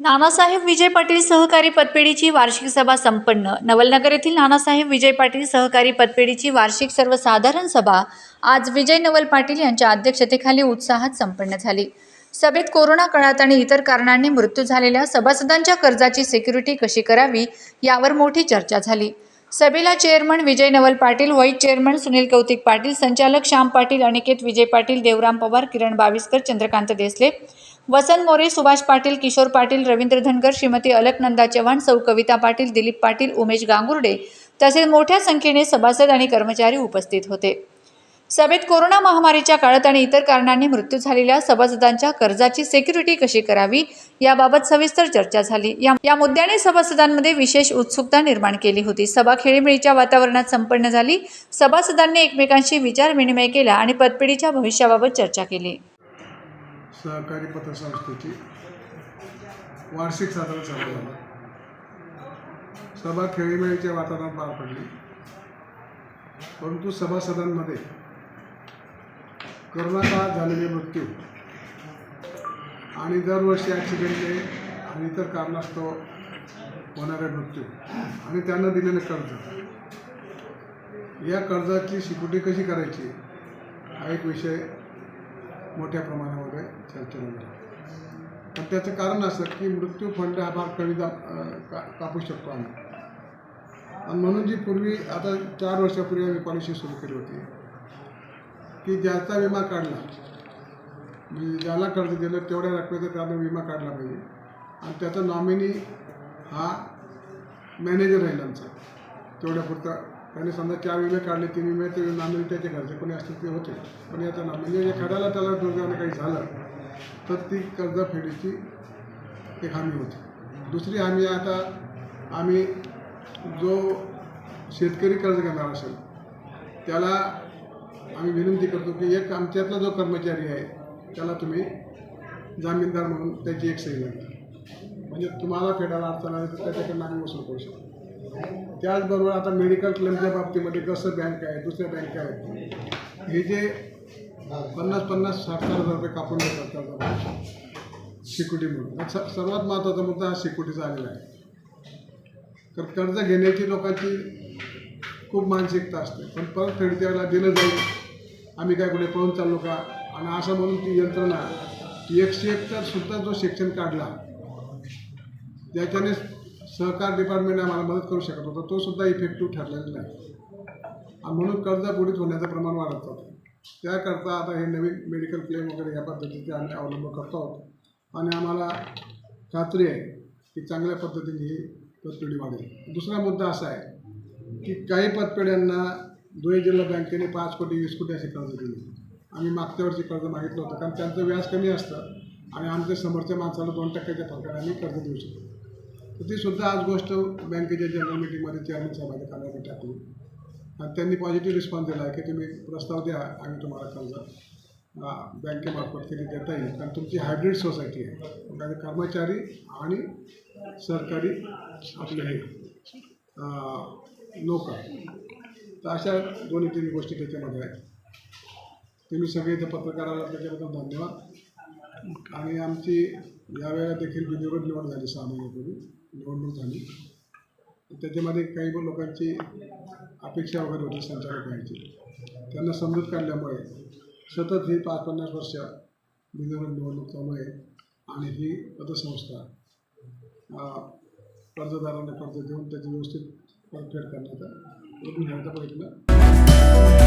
नानासाहेब विजय पाटील सहकारी पतपेढीची वार्षिक सभा संपन्न. नवलनगर येथील नानासाहेब विजय पाटील सहकारी पतपेढीची वार्षिक सर्वसाधारण सभा आज विजय नवल पाटील यांच्या अध्यक्षतेखाली उत्साहात संपन्न झाली. सभेत कोरोना काळात आणि इतर कारणांनी मृत्यू झालेल्या सभासदांच्या कर्जाची सिक्युरिटी कशी करावी यावर मोठी चर्चा झाली. सभेला chairman Vijay Naval Patil vice chairman Sunil Kautik Patil संचालक श्याम पाटील अनिकेत विजय पाटील देवराम पवार किरण बाविस्कर चंद्रकांत देसले वसंत मोरे सुभाष पाटील किशोर पाटील रवींद्र धनगर श्रीमती अलकनंदा चव्हाण सौ कविता पाटील दिलीप पाटील उमेश गांगुर्डे तसेच मोठ्या संख्येने सभासद आणि कर्मचारी उपस्थित होते. सभेत कोरोना महामारीच्या काळात आणि इतर कारणांनी मृत्यू झालेल्या सभासदांच्या कर्जाची सिक्युरिटी कशी करावी याबाबत सविस्तर चर्चा झाली. या या मुद्द्याने सभासदांमध्ये विशेष उत्सुकता निर्माण केली होती. सभा खेळीमेळीच्या वातावरणात संपन्न झाली. सभासदांनी एकमेकांशी विचार विनिमय केला आणि पतपिढीच्या भविष्याबाबत चर्चा केली. सहकारी पतसंस्थेची वार्षिक साधारण सभा झाला. सभा खेळीमेळीच्या वातावरणात पार पडली. परंतु सभासदांमध्ये करोना काळात झालेले मृत्यू आणि दरवर्षी ॲक्सिडेंटने आणि इतर कारणास्तव होणारे मृत्यू आणि त्यांना दिलेले कर्ज. या कर्जाची सिक्युरिटी कशी करायची हा एक विषय मोठ्या प्रमाणामध्ये चर्चेला गेला. पण त्याचं कारण असं की मृत्यू फंड हा भाग कमी जा का कापू शकतो आम्ही. आणि म्हणून जी पूर्वी आता चार वर्षापूर्वी आम्ही पॉलिसी सुरू केली होती. की ज्याचा विमा काढला म्हणजे ज्याला कर्ज दिलं तेवढ्या रकमेचा त्यानं विमा काढला पाहिजे. आणि त्याचा नॉमिनी हा मॅनेजर राहील आमचा. तेवढ्या पुरता त्याने समजा त्या विमे काढले तीन विमे ते नॉमिनी त्याचे घरचे कोणी असतील ते होते. पण याचा नाम म्हणजे एखाद्याला त्याला दुर्दैवानं काही झालं तर ती कर्जफेडीची एक हमी होती. दुसरी हमी आता आम्ही जो शेतकरी कर्ज घेणार असेल त्याला आम्ही विनंती करतो की एक आमच्यातला जो कर्मचारी आहे त्याला तुम्ही जामीनदार म्हणून त्याची एक सही लागते म्हणजे तुम्हाला फेडायला अडचण आली तर त्याच्याकडनं आम्ही वसूल करू शकतो. त्याचबरोबर आता मेडिकल क्लेमच्या बाबतीमध्ये कसं बँक आहे दुसऱ्या बँक आहेत. हे जे पन्नास पन्नास साठ साठ हजार रुपये कापून देतात त्याचा सिक्युरिटी म्हणून. स सर्वात महत्त्वाचा मुद्दा हा सिक्युरिटीचा आलेला आहे. तर कर्ज घेण्याची लोकांची खूप मानसिकता असते. पण परत फेड त्यावेळेला दिलं जाईल. आम्ही काय कुठे पळून चाललो का? आणि असं म्हणून ती यंत्रणा एकशे एक तर सुद्धा जो सेक्शन काढला ज्याच्याने सहकार डिपार्टमेंट आम्हाला मदत करू शकत होता. तो सुद्धा इफेक्टिव्ह ठरलेला नाही. आणि म्हणून कर्ज बुडीत होण्याचं प्रमाण वाढत होतं. त्याकरता आता हे नवीन मेडिकल क्लेम वगैरे या पद्धतीचे आम्ही अवलंब करतो आहोत. आणि आम्हाला खात्री आहे की चांगल्या पद्धतीने ही पतपेढी वाढेल. दुसरा मुद्दा असा आहे की काही पतपेढ्यांना धुळे जिल्हा बँकेने पाच कोटी वीस कोटी असे कर्ज दिले. आम्ही मागच्या वर्षी कर्ज मागितलं होतं. कारण त्यांचं व्याज कमी असतं आणि आमच्या समोरच्या माणसाला दोन टक्क्याच्या फरकाने आम्ही कर्ज देऊ शकतो. तर ती सुद्धा आज गोष्ट बँकेच्या जनरल मिटिंगमध्ये चेअरमन साहेबांनी कानावर टाकली. आणि त्यांनी पॉझिटिव्ह रिस्पॉन्स दिला आहे की तुम्ही प्रस्ताव द्या आम्ही तुम्हाला कर्ज बँकेमार्फत किती देता येईल. कारण तुमची हायब्रिड सोसायटी आहे. म्हणजे कर्मचारी आणि सरकारी आपले हे लोक तर अशा दोन्ही तीन गोष्टी त्याच्यामध्ये आहेत. तुम्ही सगळे इथं पत्रकाराला त्याच्याबद्दल धन्यवाद. आणि आमची यावेळेला देखील बिनविरोध निवड झाली सहा महिन्यापूर्वी निवडणूक झाली. त्याच्यामध्ये काही लोकांची अपेक्षा वगैरे होती संचालक व्हायची. त्यांना समजूत काढल्यामुळे सतत ही पाच पन्नास वर्ष बिनविरोध निवडणूक चालू आहे आणि ही पतसंस्था कर्जदारांना कर्ज देऊन त्याची व्यवस्थित परतफेड करण्याचा घ्यायचा प्रयत्न